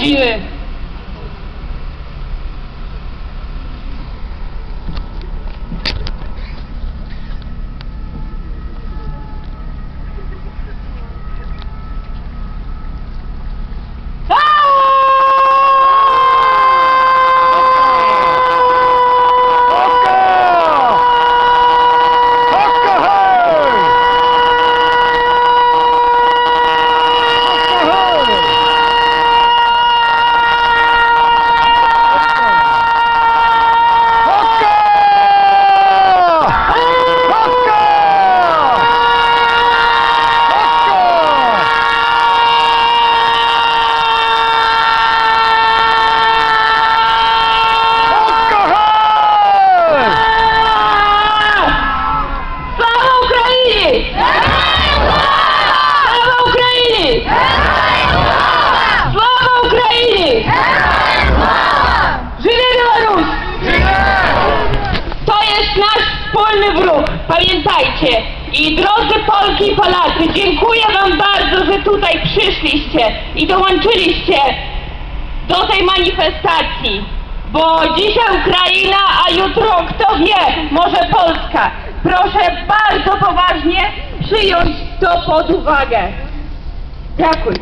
decide wspólny wróg, pamiętajcie. I drodzy Polki i Polacy, dziękuję Wam bardzo, że tutaj przyszliście i dołączyliście do tej manifestacji. Bo dzisiaj Ukraina, a jutro kto wie, może Polska. Proszę bardzo poważnie przyjąć to pod uwagę. Dziękuję.